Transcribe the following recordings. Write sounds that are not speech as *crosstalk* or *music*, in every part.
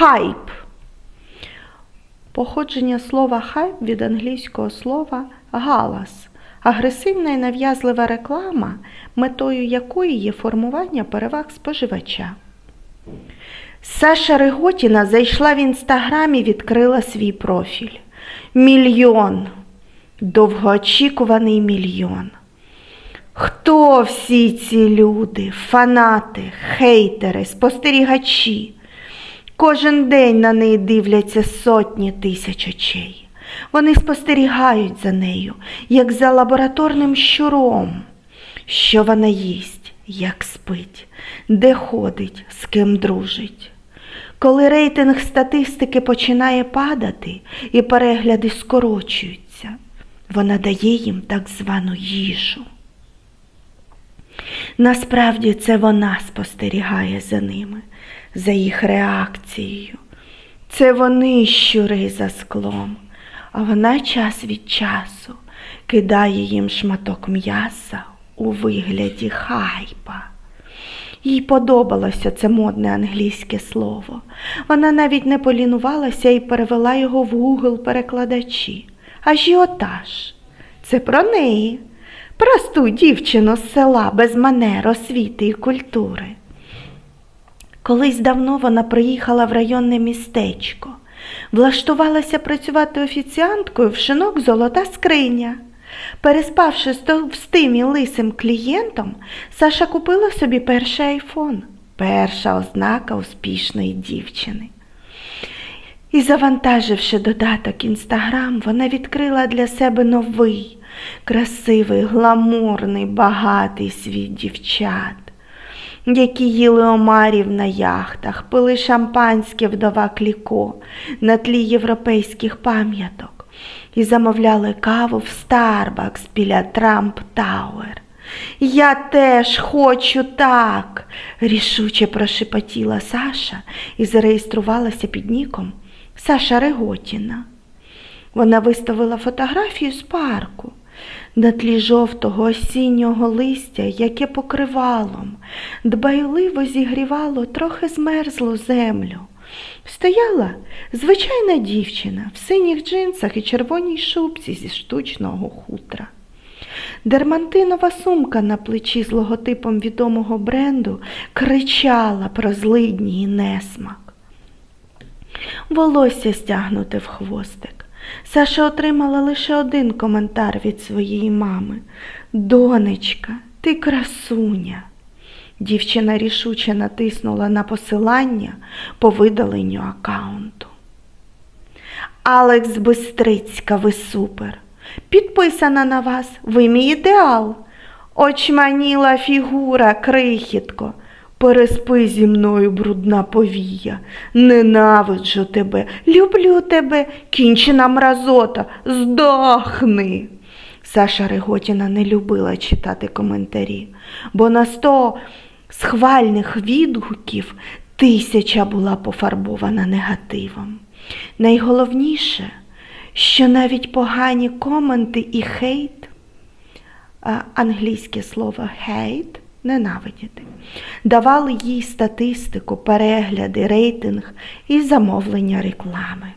хайп. Походження слова хайп від англійського слова галас, агресивна і нав'язлива реклама, метою якої є формування переваг споживача. Саша Риготіна зайшла в інстаграм і відкрила свій профіль. Мільйон. Довгоочікуваний мільйон. Хто всі ці люди, фанати, хейтери, спостерігачі? Кожен день на неї дивляться сотні тисяч очей. Вони спостерігають за нею, як за лабораторним щуром, що вона їсть, як спить, де ходить, з ким дружить. Коли рейтинг статистики починає падати і перегляди скорочуються, вона дає їм так звану їжу. Насправді це вона спостерігає за ними, за їх реакцією. Це вони щури за склом, а вона час від часу кидає їм шматок м'яса у вигляді хайпа. Їй подобалося це модне англійське слово. Вона навіть не полінувалася і перевела його в Google перекладачі. Ажіотаж. Це про неї, просту дівчину з села без манер, освіти і культури. Колись давно вона приїхала в районне містечко, влаштувалася працювати офіціанткою в шинок золота скриня. Переспавши з товстим і лисим клієнтом, Саша купила собі перший айфон, перша ознака успішної дівчини. І завантаживши додаток Інстаграм, вона відкрила для себе новий, красивий, гламурний, багатий світ дівчат, які їли омарів на яхтах, пили шампанське вдова кліко на тлі європейських пам'яток і замовляли каву в Старбакс біля Трамп Тауер. Я теж хочу так, рішуче прошепотіла Саша і зареєструвалася під ніком Саша Реготіна. Вона виставила фотографію з парку на тлі жовтого осіннього листя, яке покривалом, дбайливо зігрівало трохи змерзлу землю. Стояла звичайна дівчина в синіх джинсах і червоній шубці зі штучного хутра. Дермантинова сумка на плечі з логотипом відомого бренду кричала про злидні і несмак. Волосся стягнуте в хвостик. Саша отримала лише один коментар від своєї мами. Донечка, ти красуня. Дівчина рішуче натиснула на посилання по видаленню аккаунту. Алекс Бистрицька, ви супер. Підписана на вас, ви мій ідеал. Очманіла фігура, крихітко. Переспи зі мною, брудна повія. Ненавиджу тебе, люблю тебе, кінчена мразота, здохни. Саша Риготіна не любила читати коментарі, бо на сто схвальних відгуків тисяча була пофарбована негативом. Найголовніше, що навіть погані коменти і хейт, англійське слово хейт ненавидіти, давали їй статистику, перегляди, рейтинг і замовлення реклами.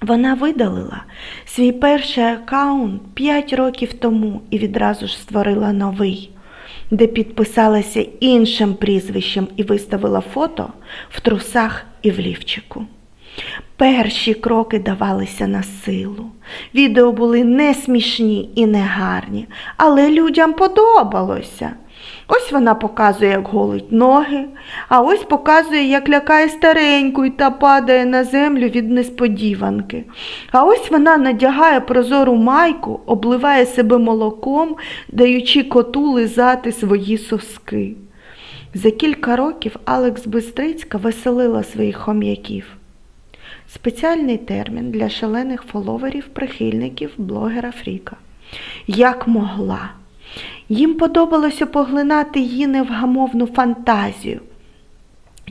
Вона видалила свій перший аккаунт 5 років тому і відразу ж створила новий, де підписалася іншим прізвищем і виставила фото в трусах і в лівчику. Перші кроки давалися на силу. Відео були не смішні і не гарні, але людям подобалося. Ось вона показує, як голить ноги, а ось показує, як лякає стареньку та падає на землю від несподіванки. А ось вона надягає прозору майку, обливає себе молоком, даючи коту лизати свої соски. За кілька років Алекс Бистрицька веселила своїх хом'яків. Спеціальний термін для шалених фоловерів, прихильників блогера Фріка. Як могла. Їм подобалося поглинати її невгамовну фантазію,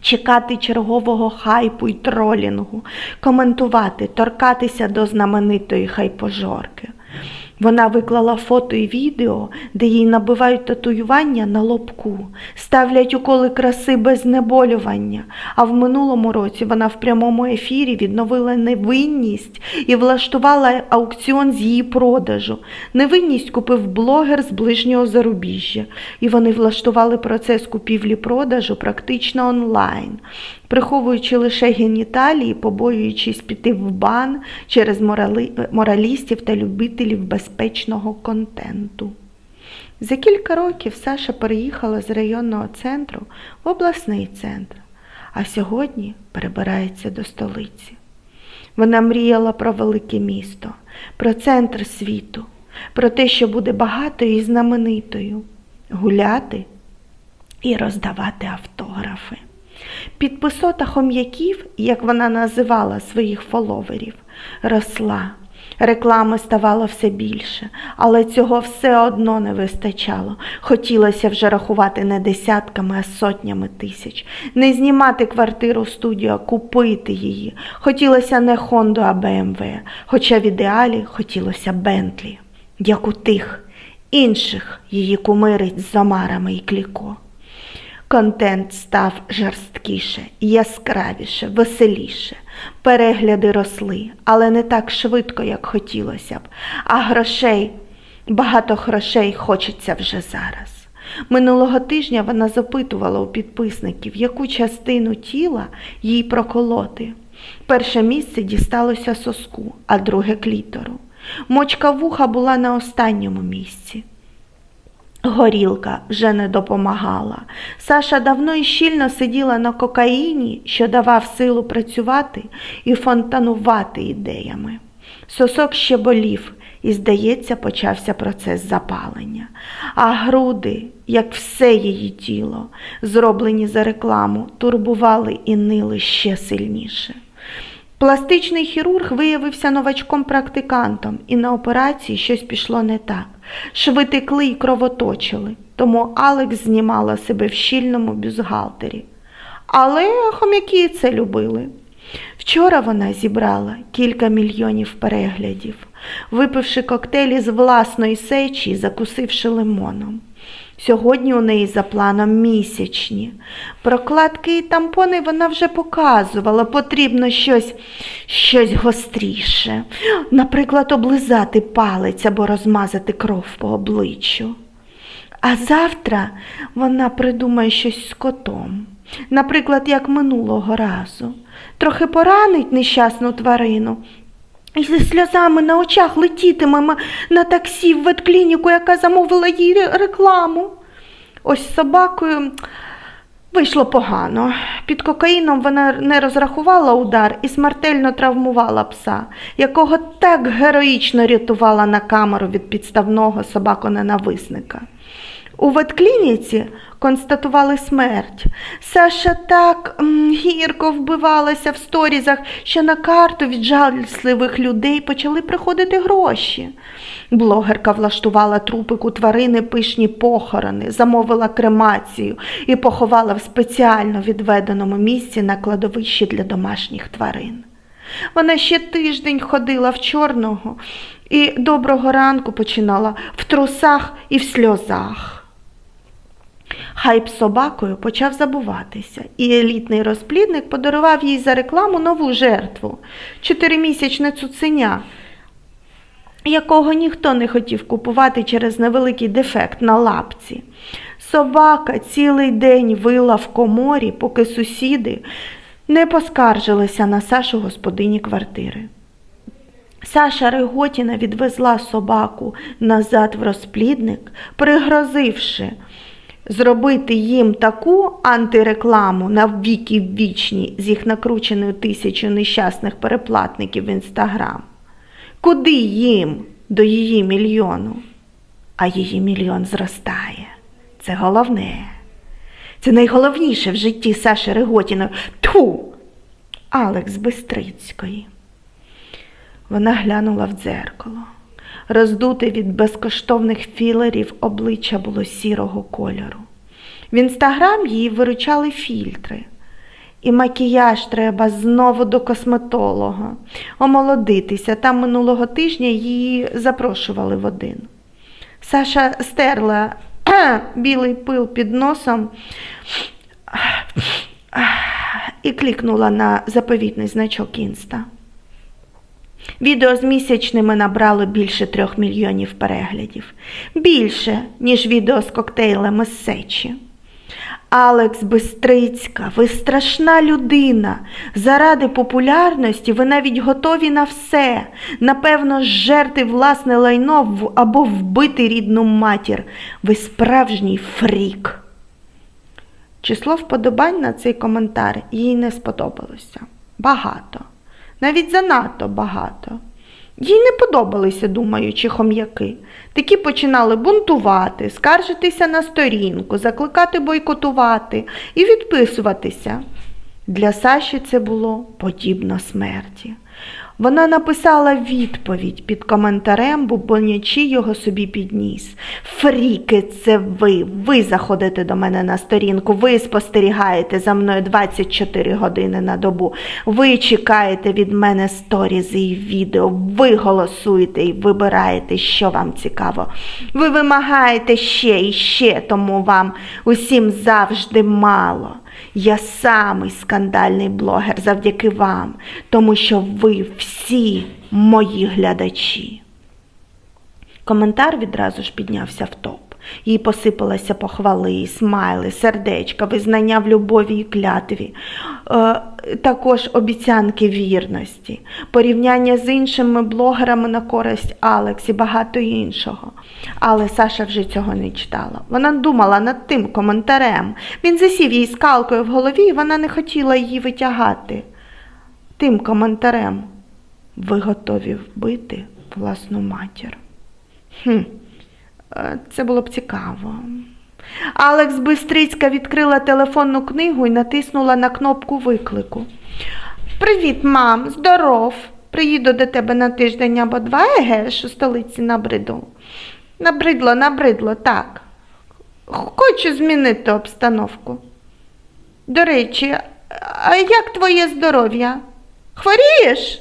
чекати чергового хайпу й тролінгу, коментувати, торкатися до знаменитої хайпожорки. Вона виклала фото і відео, де їй набивають татуювання на лобку, ставлять уколи краси без знеболювання. А в минулому році вона в прямому ефірі відновила невинність і влаштувала аукціон з її продажу. Невинність купив блогер з ближнього зарубіжжя, і вони влаштували процес купівлі-продажу практично онлайн, приховуючи лише геніталії, побоюючись піти в бан через морали... моралістів та любителів безпечного контенту. За кілька років Саша переїхала з районного центру в обласний центр, а сьогодні перебирається до столиці. Вона мріяла про велике місто, про центр світу, про те, що буде багатою і знаменитою, гуляти і роздавати автографи. Підписота хом'яків, як вона називала своїх фоловерів, росла. Реклами ставало все більше, але цього все одно не вистачало. Хотілося вже рахувати не десятками, а сотнями тисяч, не знімати квартиру студію, а купити її. Хотілося не Хонду, а БМВ, хоча в ідеалі хотілося Бентлі, як у тих інших її кумирить з Замарами і Кліко. Контент став жорсткіше, яскравіше, веселіше. Перегляди росли, але не так швидко, як хотілося б. А грошей, багато грошей хочеться вже зараз. Минулого тижня вона запитувала у підписників, яку частину тіла їй проколоти. Перше місце дісталося соску, а друге клітору. Мочка вуха була на останньому місці. Горілка вже не допомагала. Саша давно і щільно сиділа на кокаїні, що давав силу працювати і фонтанувати ідеями. Сосок ще болів, і, здається, почався процес запалення. А груди, як все її тіло, зроблені за рекламу, турбували і нили ще сильніше. Пластичний хірург виявився новачком-практикантом, і на операції щось пішло не так. Шви текли й кровоточили, тому Алекс знімала себе в щільному бюзгалтері. Але хомяки це любили. Вчора вона зібрала кілька мільйонів переглядів, випивши коктейлі з власної сечі і закусивши лимоном. Сьогодні у неї за планом місячні. Прокладки і тампони вона вже показувала, потрібно щось, щось гостріше. Наприклад, облизати палець або розмазати кров по обличчю. А завтра вона придумає щось з котом. Наприклад, як минулого разу. Трохи поранить нещасну тварину, і зі сльозами на очах летітимемо на таксі в ветклініку, яка замовила їй рекламу. Ось собакою вийшло погано. Під кокаїном вона не розрахувала удар і смертельно травмувала пса, якого так героїчно рятувала на камеру від підставного собаконенависника. У ветклініці констатували смерть. Саша так гірко вбивалася в сторізах, що на карту від жалісливих людей почали приходити гроші. Блогерка влаштувала трупику тварини пишні похорони, замовила кремацію і поховала в спеціально відведеному місці на кладовищі для домашніх тварин. Вона ще тиждень ходила в чорного і доброго ранку починала в трусах і в сльозах. Хайп собакою почав забуватися, і елітний розплідник подарував їй за рекламу нову жертву чотиримісячне цуценя, якого ніхто не хотів купувати через невеликий дефект на лапці. Собака цілий день вила в коморі, поки сусіди не поскаржилися на Сашу господині квартири. Саша Риготіна відвезла собаку назад в розплідник, пригрозивши зробити їм таку антирекламу на віки вічні з їх накрученою тисячу нещасних переплатників в інстаграм. Куди їм до її мільйону? А її мільйон зростає. Це головне. Це найголовніше в житті Саші Риготіної. Тьфу! Алекс Бистрицької. Вона глянула в дзеркало. Роздуте від безкоштовних філерів обличчя було сірого кольору. В інстаграм її виручали фільтри. І макіяж треба знову до косметолога. Омолодитися. Там минулого тижня її запрошували в один. Саша стерла *clears throat* білий пил під носом *clears throat* і клікнула на заповітний значок Інста. Відео з місячними набрало більше трьох мільйонів переглядів. Більше, ніж відео з коктейлем із сечі. Алекс Бистрицька, ви страшна людина. Заради популярності ви навіть готові на все. Напевно, жерти власне лайно або вбити рідну матір. Ви справжній фрік. Число вподобань на цей коментар їй не сподобалося. Багато. Навіть занадто багато. Їй не подобалися думаючі хом'яки. Такі починали бунтувати, скаржитися на сторінку, закликати бойкотувати і відписуватися. Для Саші це було подібно смерті. Вона написала відповідь під коментарем, бубонячи його собі підніс. Фріки, це ви. Ви заходите до мене на сторінку, ви спостерігаєте за мною 24 години на добу. Ви чекаєте від мене сторізи і відео, ви голосуєте і вибираєте, що вам цікаво. Ви вимагаєте ще і ще, тому вам усім завжди мало. Я самий скандальний блогер завдяки вам, тому що ви всі мої глядачі. Коментар відразу ж піднявся в топ. Їй посипалися похвали, смайли, сердечка, визнання в любові і клятві, е, також обіцянки вірності, порівняння з іншими блогерами на користь Алекс і багато іншого. Але Саша вже цього не читала. Вона думала над тим коментарем. Він засів їй скалкою в голові, і вона не хотіла її витягати. Тим коментарем ви готові вбити власну матір. Хм, е, це було б цікаво. Алекс Бистрицька відкрила телефонну книгу і натиснула на кнопку виклику. Привіт, мам, здоров. Приїду до тебе на тиждень або два, еге, у столиці набриду. Набридло, набридло, так. Хочу змінити обстановку. До речі, а як твоє здоров'я? Хворієш?